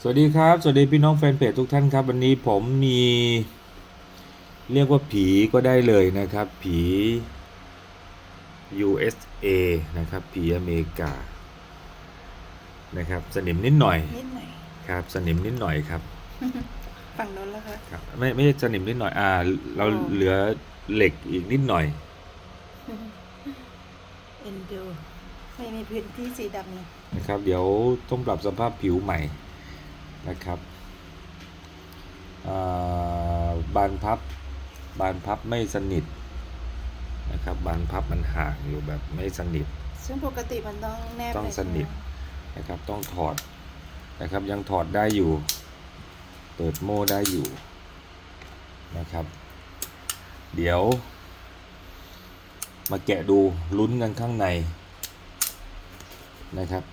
สวัสดีครับ สวัสดีพี่น้องแฟนเพจทุกท่านครับ วันนี้ผมมีเรียกว่าผีก็ได้เลยนะครับ ผี USA นะครับ ผีอเมริกา นะครับ สนิมนิดหน่อยนิดหน่อยครับ สนิมนิดหน่อยครับ ฝั่งโน้นแล้วคะครับไม่ไม่ใช่สนิมนิดหน่อย อ่า เราอ๋อเหลือเหล็กอีกนิดหน่อยเอ็นดูไม่มีพื้นที่สีดำเลยนะครับ เดี๋ยวต้องปรับสภาพผิวใหม่ นะครับอ่าบานพับบานพับไม่สนิทนะครับบานพับมันห่างอยู่แบบไม่สนิท ซึ่งปกติมันต้องแนบต้องเลยสนิทใช่ไหมนะครับต้องถอดนะครับยังถอดได้อยู่ เปิดโม่ได้อยู่นะครับ เดี๋ยว มาแกะดูลุ้นกันข้างในนะครับ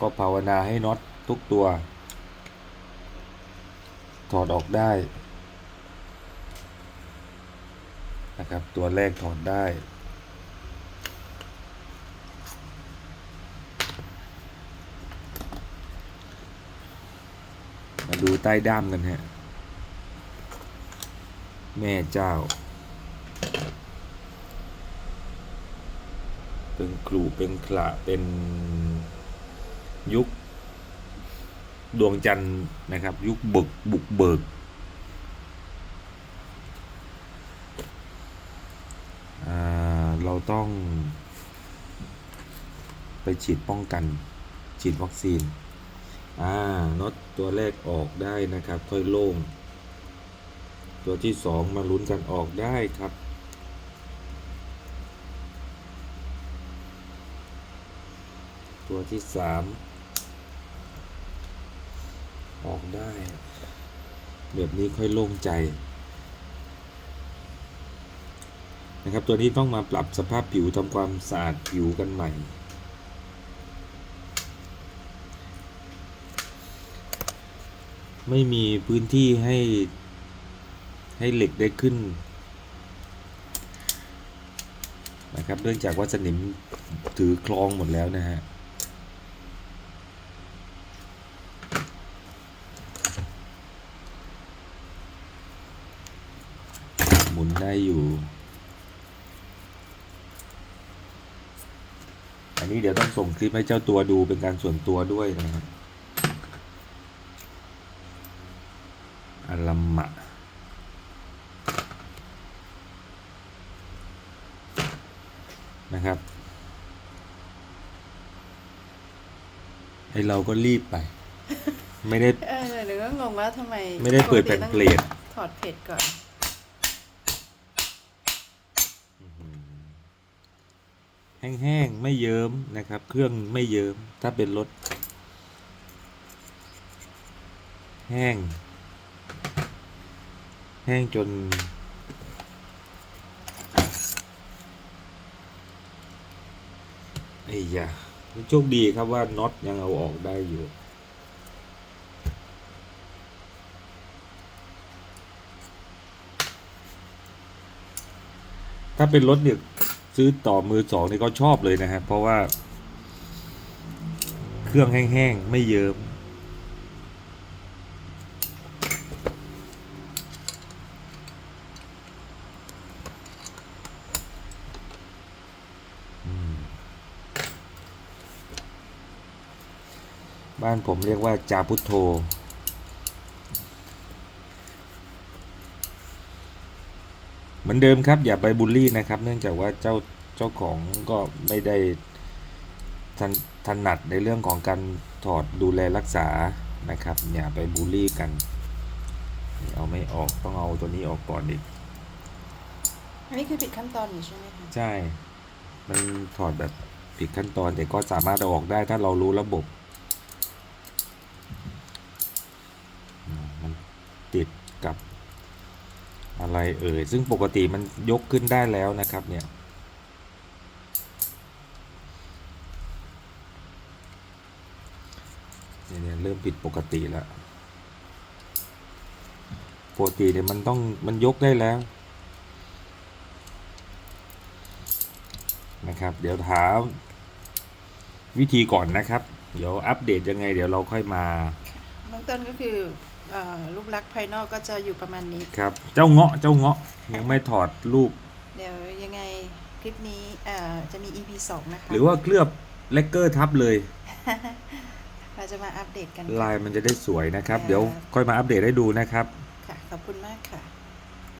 ก็ภาวนาให้น็อตทุกตัว ถอดออกได้นะครับ ตัวแรกถอดได้ มาดูใต้ด้ามกันฮะ แม่เจ้า เป็นครูเป็นขละเป็น ยุคดวงจันทร์นะครับ ยุคบึกบุกเบิกอ่าเราต้องไปฉีดป้องกัน ฉีดวัคซีน อ่าน็อตตัวแรกออกได้นะครับ ค่อยโล่ง ตัวที่สองมาลุ้นกันออกได้ครับ ตัวที่สาม ออกได้ แบบนี้ค่อยโล่งใจ นะครับ ตัวนี้ต้องมาปรับสภาพผิวทำความสะอาดผิวกันใหม่ ไม่มีพื้นที่ให้ให้เหล็กได้ขึ้นนะครับ เนื่องจากว่าสนิมถือคลองหมดแล้วนะฮะ หมุ นได้อยู่ อันนี้เดี๋ยวต้องส่งคลิปให้เจ้าตัวดูเป็นการส่วนตัวด้วยนะครับอารัมมะนะครับไอเราก็รีบไป ไม่ได้ เออหนูก็งงว่าทำไมไม่ได้เปิดแผ่นกติต้องเปลทถอดเพจก่อน แห้งๆ ไม่เยิ้มนะครับ เครื่องไม่เยิ้มถ้าเป็นรถแห้ง แห้งจน ไอ้ยาโชคดีครับว่าน็อตยังเอาออกได้อยู่ถ้าเป็นรถเนี่ย ซื้อต่อมือสองนี่ก็ชอบเลยนะครับเพราะว่า เครื่องแห้งๆ ไม่เยิ้มบ้านผมเรียกว่าจาพุทโธ เหมือนเดิมครับ อย่าไปบูลลี่นะครับ เนื่องจากว่าเจ้าเจ้าของก็ไม่ได้ทันถนัดในเรื่องของการถอดดูแลรักษานะครับ อย่าไปบูลลี่กัน เอาไม่ออกต้องเอาตัวนี้ออกก่อนอีกอันนี้คือผิดขั้นตอนอยู่ใช่ไหมคะใช่ มันถอดแบบผิดขั้นตอนแต่ก็สามารถเอาออกได้ถ้าเรารู้ระบบอืมมันติดกับ อะไรเอ่ย ซึ่งปกติมันยกขึ้นได้แล้วนะครับเนี่ยเนี่ยเริ่มผิดปกติแล้วปกติเนี่ยมันต้องมันยกได้แล้วนะครับ เดี๋ยวถามวิธีก่อนนะครับ เดี๋ยวอัปเดตยังไง เดี๋ยวเราค่อยมาเบื้องต้นก็คือ เอ่อรูปลักษณ์ภายนอกก็จะอยู่ประมาณนี้ ครับ เจ้าเงาะเจ้าเงาะยังไม่ถอดรูป เดี๋ยวยังไงคลิปนี้เอ่อจะมี EP 2นะคะ หรือว่าเคลือบเลกเกอร์ทับเลย เราจะมาอัปเดตกันลายมันจะได้สวยนะครับค่ะเดี๋ยวค่อยมาอัปเดตให้ดูนะครับ ค่ะ ขอบคุณมากค่ะ